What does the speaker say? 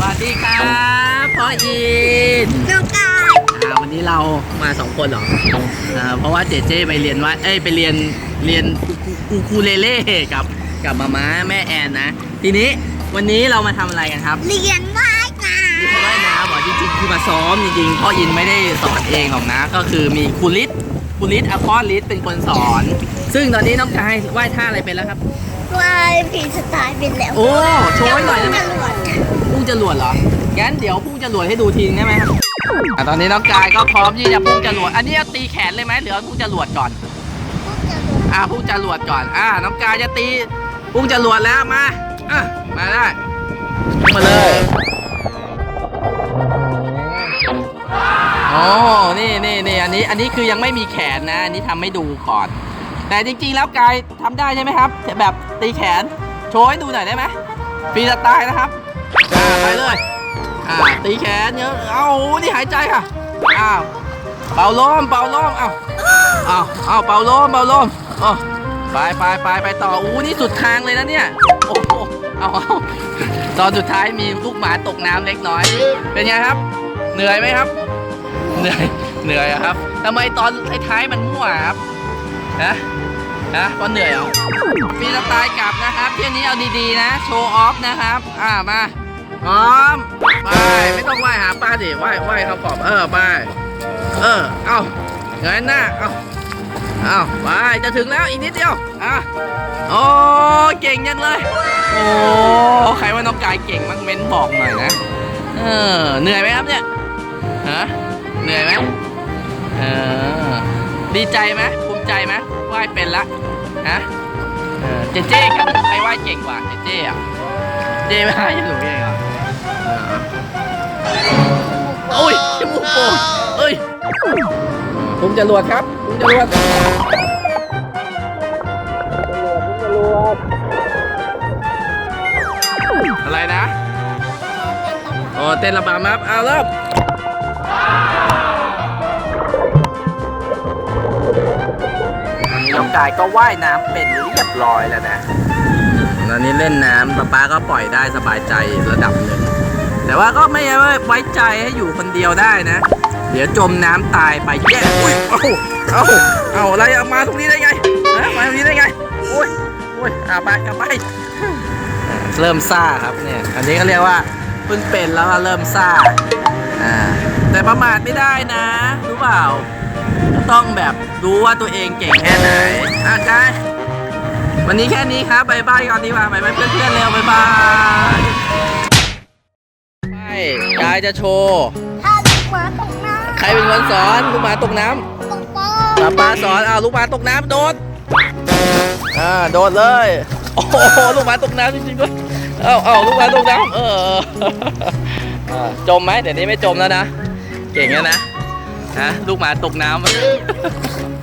สวัสดีครับพ่ออินน้องกายอ่าวันนี้เรามาสองคนเหรออ่าเพราะว่าเจเจไปเรียนว่าเอ้ยไปเรียนเรียนอูคูเลเล่กับกับมาม่าแม่แอนนะ ทีนี้วันนี้เรามาทำอะไรกันครับ เรียนว่ายน้เรียนว่ายน้ำเหรอจริงๆคือมาซ้อมจริงๆพ่ออินไม่ได้สอนเองหรอกนะ ก็คือมีครูลิศครูลิศอควาลิศเป็นคนสอน ซึ่งตอนนี้น้องกายว่ายท่าอะไรเป็นแล้วครับำว่ายผีสไตล์เป็นแล้วโอ้โชว์ให้หน่อยได้ไหมตำรวจ พุ่งจรวดเหรอ งั้นเดี๋ยวพุ่งจรวดให้ดูทีนึงได้ไหมครับอะตอนนี้น้องกายก็พร้อมที่จะพุ่งจรวด อันนี้เอาตีแขนเลยไหมหรือเอาพุ่งจรวดก่อน อะพุ่งจรวดก่อน อะน้องกายจะตีพุ่งจรวดแล้วมา อะมาได้พุ่งมาเลยโอ้นี่นี่นี่อันนี้ อันนี้คือยังไม่มีแขนนะ อันนี้ทำให้ดูก่อน แต่จริงๆ แล้วกายทำได้ใช่ไหมครับ แบบตีแขน โชว์ให้ดูหน่อยได้ไหมฟรีสไตล์นะครับ อ่าไปเลย อ่าตีแขนเยอะเอ้านี่หายใจค่ะอ้าวเป่าลมเป่าลมเอาเอาเอาเป่าลมเป่าลมอ๋อไปไปไปไปต่ออู้นี่สุดทางเลยนะเนี่ยโอ้โหเอาเอาตอนสุดท้ายมีลูกหมาตกน้ำเล็กน้อย เป็นไงครับ เหนื่อยไหมครับ เหนื่อยเหนื่อยครับทำไมตอนท้ายๆมันมั่วครับฮะฮะพราะเหนื่อยเหรอฟรีสไตล์กลับนะครับเที่ยวนี้เอาดีๆนะ โชว์ออฟนะครับ อ่ามา พร้อมไปไม่ต้องไหว้หาป้าสิไหว้ไหว้เขาขอบเออไปเออเอาเงยหน้าเอาเอาไปจะถึงแล้วอีกนิดเดียวอะโอ้เก่งยังเลยโอ้ใครว่าน้องกายเก่งมั้งเม้นบอกหน่อยนะเออเหนื่อยไหมครับเนี่ยฮะเหนื่อยไหมเออดีใจไหมภูมิใจไหมว่ายเป็นละฮะเจเจ๊ครับใครว่ายเก่งกว่าเจเจ๊อะเจ๊ไม่ว่ายยังหนูเองเหรอเออ โอ้ยจมูกโป่งเอ้ยภูมิจรวดครับภูมิจรวดอะไรนะอ๋อเต้นระบำครับเอาเริ่มน้องกายก็ว่ายน้ำเป็นเรียบร้อยแล้วนะตอนนี้เล่นน้ำป๊าป๊าก็ปล่อยได้สบายใจระดับหนึ่ง แต่ว่าก็ไม่ไว้ใจให้อยู่คนเดียวได้นะ เดี๋ยวจมน้ำตายไปแย่อุ้ยเอาเอาเอาอะไรเอามาตรงนี้ได้ไงมาตรงนี้ได้ไงอุ้ยอุ้ยอาไปกลับไปเริ่มซ่าครับเนี่ยอันนี้ก็เรียกว่าเพิ่งเป็นแล้วก็เริ่มซ่าอ่าแต่ประมาทไม่ได้นะรู้เปล่า ต้องแบบรู้ว่าตัวเองเก่งแค่ไหนอะกายวันนี้แค่นี้ครับบายบายก่อนดีกว่าบายบายเพื่อนๆเร็วบายบายายจะโชว์ ถ้าลูกหมาตกน้ำใครเป็นคนสอนลูกหมาตกน้ตกปอำป้าป้าสอนอ้าวลูกหมาตกน้ำโดดอ่าโดดเลย โอ้โหลูกหมาตกน้ำจริงๆด้วยเอ้าเอ้าลูกหมาตกน้ำเอออ่าจมไหมเดี๋ยวนี้ไม่จมแล้วนะ เก่งแล้วนะฮะลูกหมาตกน้ำ